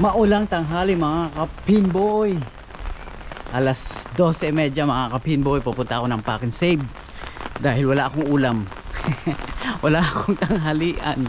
Maulang tanghali mga kapinboy Alas 12.30 mga kapinboy Pupunta ako ng Pack and Save. Dahil wala akong ulam. Wala akong tanghalian.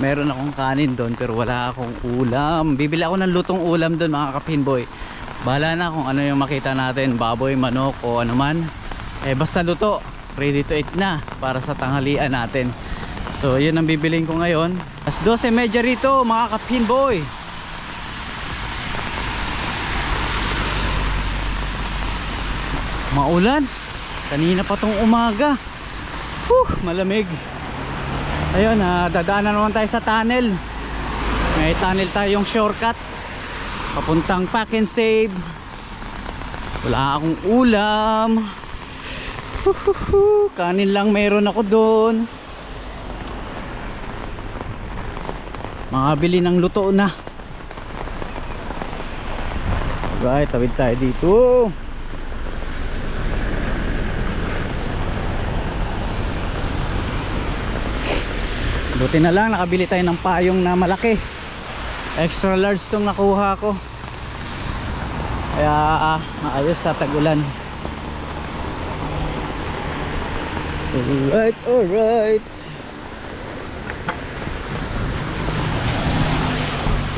Meron akong kanin doon Pero wala akong ulam. Bibili ako ng lutong ulam doon mga kapinboy Bahala na kung ano yung makita natin. Baboy, manok o ano man. Eh basta luto. Ready to eat na Para sa tanghalian natin. So yun ang bibiling ko ngayon. Alas 12.30 rito mga kapinboy Maulan. Kanina pa tong umaga. Huh, malamig. Ayun, ah, dadaanan naman tayo sa tunnel. May tunnel tayong shortcut. Papuntang Pack and Save. Wala akong ulam. Kanin lang meron ako doon. Makabili ng luto na. Right, tawid tayo dito. Buti na lang nakabili tayo ng payong na malaki. Extra large tong nakuha ko. Kaya ah, maayos sa tagulan. Alright, alright.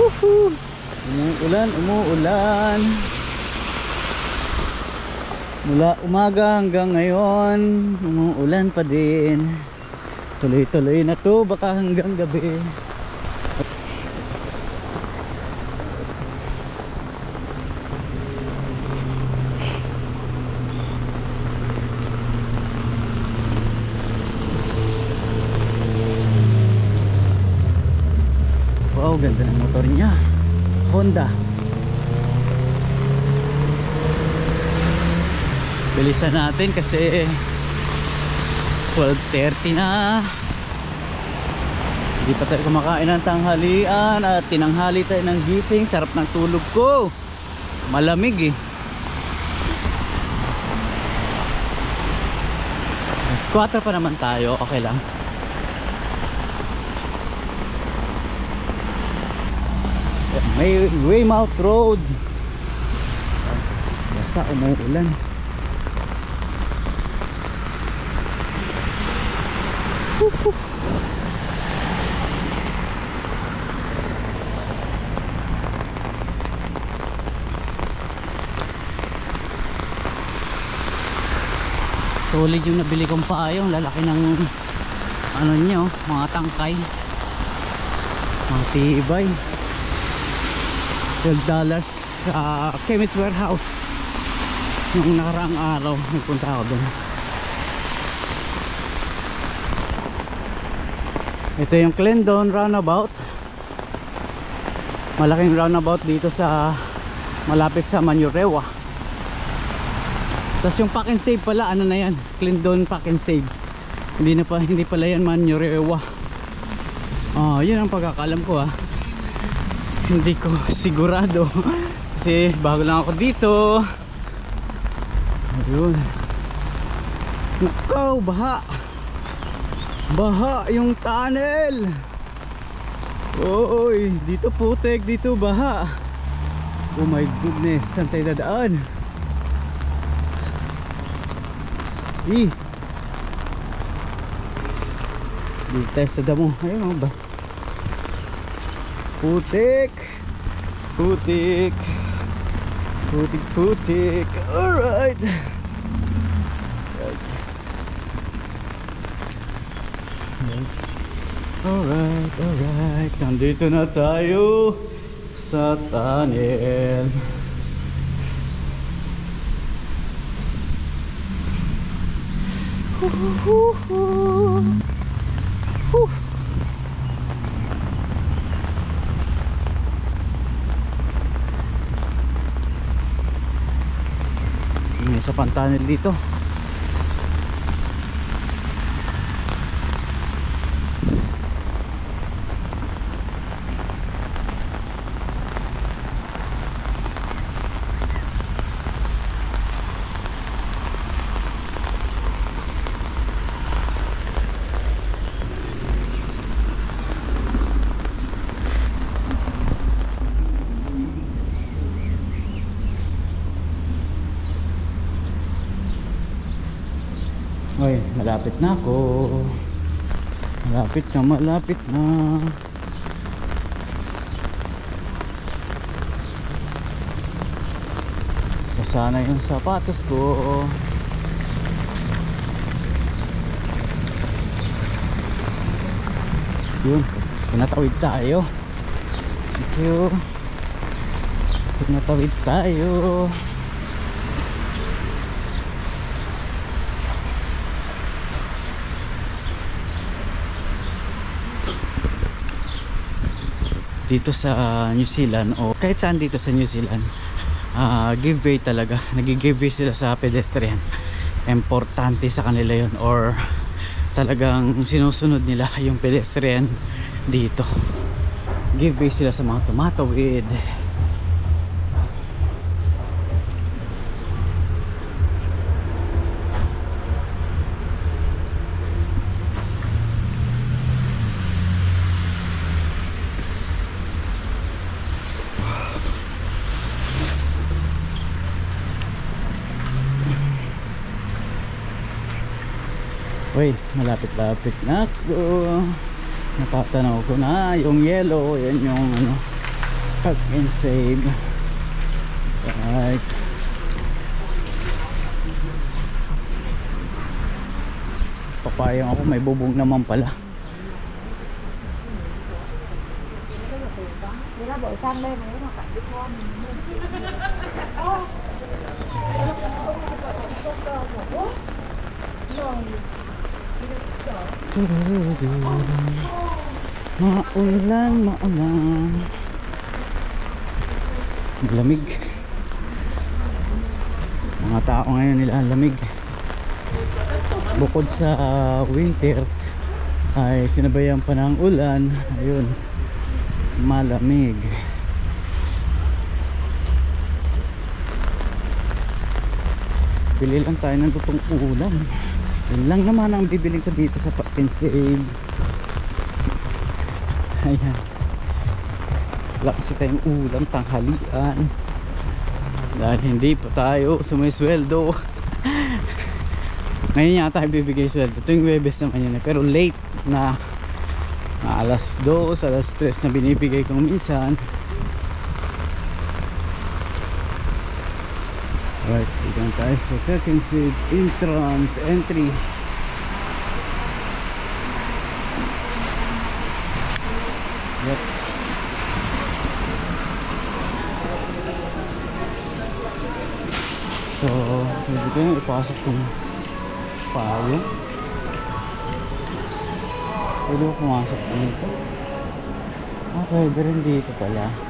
Woohoo! Umuulan, umuulan. Mula umaga hanggang ngayon, umuulan pa din. Tuloy-tuloy na to baka hanggang gabi. Wow, ganda ng motor niya. Honda. Bilisan natin kasi 12.30 na. Hindi pa tayo kumakain ng tanghalian at tinanghali tayo ng gising. Sarap ng tulog ko. Malamig eh. Squatter pa naman tayo. Okay lang. May Weymouth Road. Basta umuulan solid yung nabili kong paayong. Lalaki ng ano nyo mga tangkay. Mga tibay. 12 dollars sa chemist warehouse. Nung nakaraang araw nagpunta ako doon ito yung Clendon roundabout malaking roundabout dito sa malapit sa Manurewa tapos yung pack and save pala ano na yan? Clendon pack and save. Hindi na pa hindi pala yan Manurewa oh yun ang pagkakalam ko ah. Hindi ko sigurado. Kasi bago lang ako dito. Ayun. Nakaw baha baha yung tunnel. Oy dito putek dito baha. Oh my goodness saan tayo dadaan? Eh dito tayo sa damo. Ayun oh ba putik putik putik putik alright Alright, alright. Nandito na tayo sa tunnel. May isa pang tunnel dito. Malapit na ako. Malapit na, malapit na. Kasana yung sapatos ko. Yun, pinatawid tayo. Thank you. Pinatawid tayo. Dito sa New Zealand o kahit saan dito sa New Zealand uh, give way talaga. Nag-give way sila sa pedestrian. Importante sa kanila yon or talagang sinusunod nila yung pedestrian dito. Give way sila sa mga tumatawid Uy, malapit-lapit na ako. Natatanaw ko na yung yellow. Yan yung ano, park and save. Right. Papayang ako, may bubong naman pala. Thế Maulan, maulan. Lamig. Mga tao ngayon nila ang lamig. Bukod sa winter ay sinabayan pa ng ulan. Ayun. Malamig. Bili lang tayo ng lutong ulam. Yun lang naman ang bibiling ko dito sa Save. Ayan. Wala kasi tayong ulam, tanghalian. Dahil hindi pa tayo sumisweldo. Ngayon yata bibigay sweldo. Tuwing Webes naman yun. eh. Pero late na alas 2, alas 3 na binibigay kong minsan. Alright, dito na tayo sa Kirkensid entrance entry. Yep. So, pwede ko yung ipasok kong payo. Pwede ko pumasok dito. Ah, pwede rin dito pala.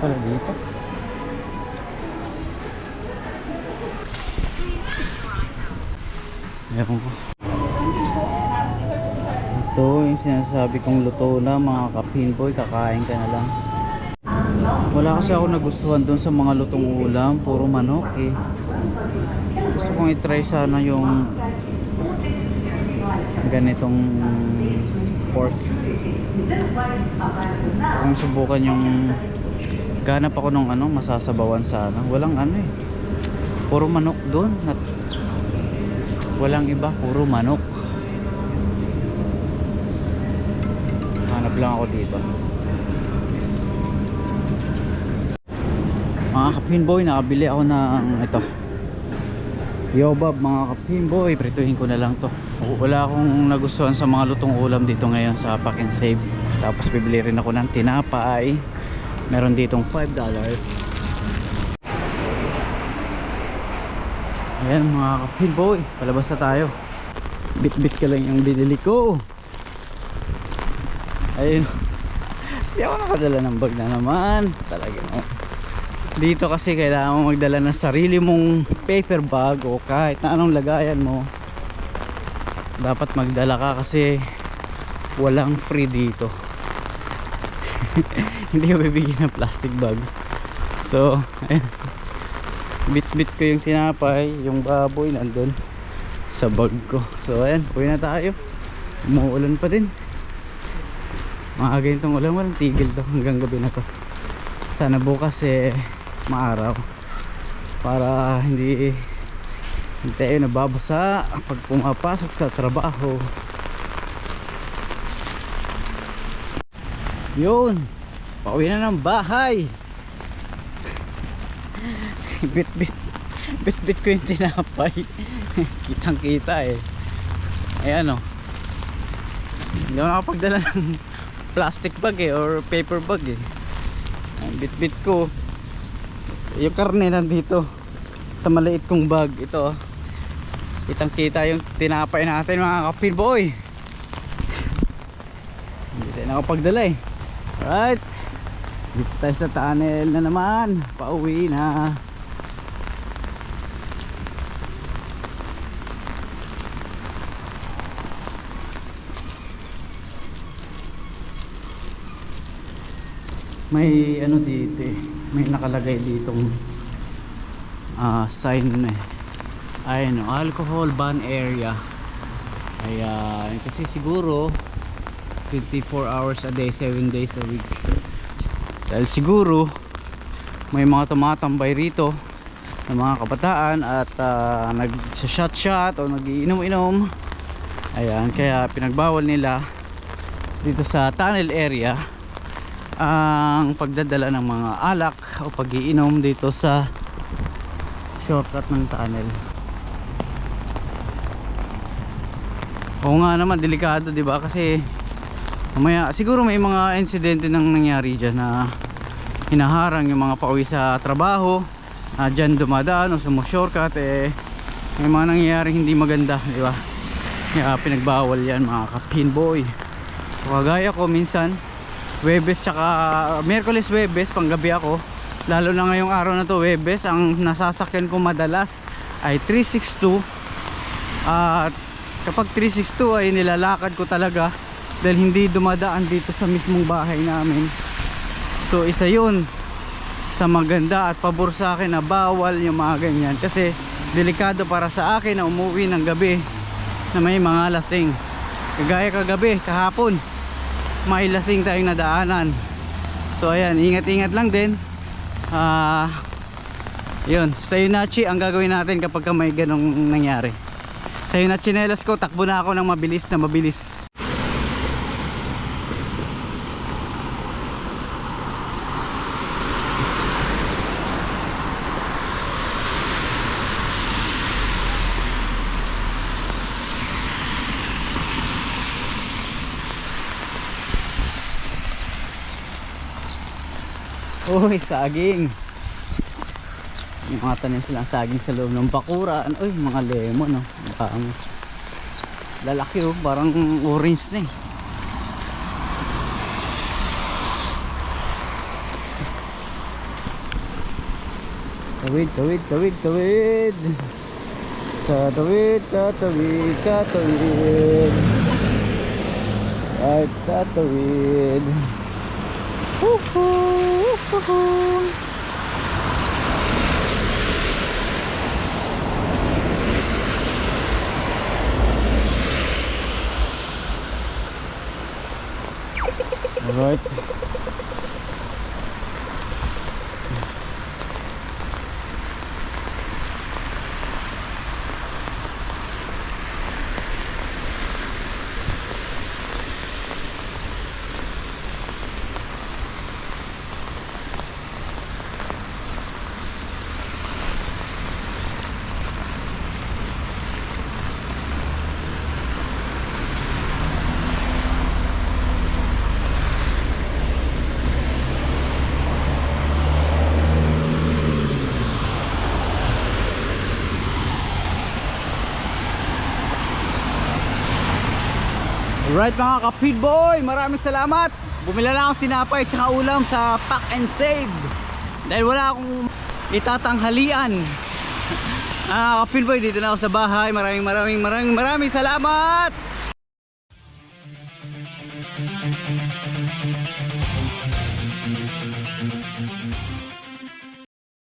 Pala dito. Ewan ko. Ito yung sinasabi kong luto na mga kapinboy, kakain ka na lang. Wala kasi ako nagustuhan doon sa mga lutong ulam, puro manok eh. Gusto kong i-try sana yung ganitong pork. Gusto kong subukan yung ganap ako nung ano, masasabawan sana. Walang ano eh. Puro manok doon. At walang iba, puro manok. Hanap lang ako dito. Mga kapinboy, nakabili ako ng ito. Yobab mga kapinboy, prituhin ko na lang to. Wala akong nagustuhan sa mga lutong ulam dito ngayon sa Pack and Save. Tapos bibili rin ako ng tinapay. Meron ditong 5 dollars. Ayan mga kapinboy, palabas na tayo. Bit-bit ka lang yung binili ko. Ayun. Hindi ako nakadala ng bag na naman. Talaga no. Dito kasi kailangan mo magdala ng sarili mong paper bag o kahit na anong lagayan mo. Dapat magdala ka kasi walang free dito. Hindi ko bibigyan ng plastic bag. So, ayun. Bit-bit ko yung tinapay, yung baboy nandun sa bag ko. So, ayan, uwi na tayo. Umuulan pa din. Mga ganitong ulan, walang tigil to hanggang gabi na to. sana bukas eh maaraw para hindi hindi tayo nababasa pag pumapasok sa trabaho yun. Pauwi na ng bahay. Bit bit bit bit ko yung tinapay. Kitang kita eh ayan o hindi ako nakapagdala ng plastic bag eh or paper bag eh. Ayan, bit bit ko. Yung karne nandito. Sa maliit kong bag ito. Oh. kitang kita yung tinapay natin mga kapil boy hindi tayo nakapagdala eh right dito tayo sa tunnel na naman. Pauwi na. May ano dito eh. May nakalagay ditong ah sign eh. Ayun oh, alcohol ban area. Kaya kasi siguro 24 hours a day 7 days a week. Dahil siguro may mga tumatambay rito ng mga kabataan at uh, nag shot shot o nagiinom-inom. Ayan kaya pinagbawal nila dito sa tunnel area ang pagdadala ng mga alak o pagiinom dito sa shortcut ng tunnel. Oo nga naman delikado di ba? Kasi mamaya siguro may mga insidente nang nangyari dyan na hinaharang yung mga pauwi sa trabaho. Na dyan dumadaan o sa mga shortcut eh may mga nangyayari hindi maganda di ba? Kaya pinagbawal yan mga kapinboy so, kagaya ko minsan Webes tsaka Merkules Webes panggabi ako. Lalo na ngayong araw na to Webes ang nasasakyan ko madalas ay 362 at kapag 362 ay nilalakad ko talaga dahil hindi dumadaan dito sa mismong bahay namin. So isa yun sa maganda at pabor sa akin na bawal yung mga ganyan. Kasi delikado para sa akin na umuwi ng gabi na may mga lasing. Kagaya kagabi kahapon may lasing tayong nadaanan. So ayan ingat ingat lang din. Ah yun. Sa Yunachi ang gagawin natin kapag ka may ganong nangyari. Sa Yunachi nelas ko takbo na ako ng mabilis na mabilis Uy, saging. Mga tanim silang saging sa loob ng bakuran. Uy, mga lemon, no? Ang lalaki, oh. Parang orange na, eh. Tawid, tawid, tawid, tawid. Tatawid, tatawid, tatawid. Ay, tatawid. Woohoo! Woohoo! Alright. Alright mga kapid boy, maraming salamat. Bumila lang akong tinapay at ulam sa Pack and Save. Dahil wala akong itatanghalian. Ah, kapid boy, dito na ako sa bahay. Maraming maraming maraming maraming salamat.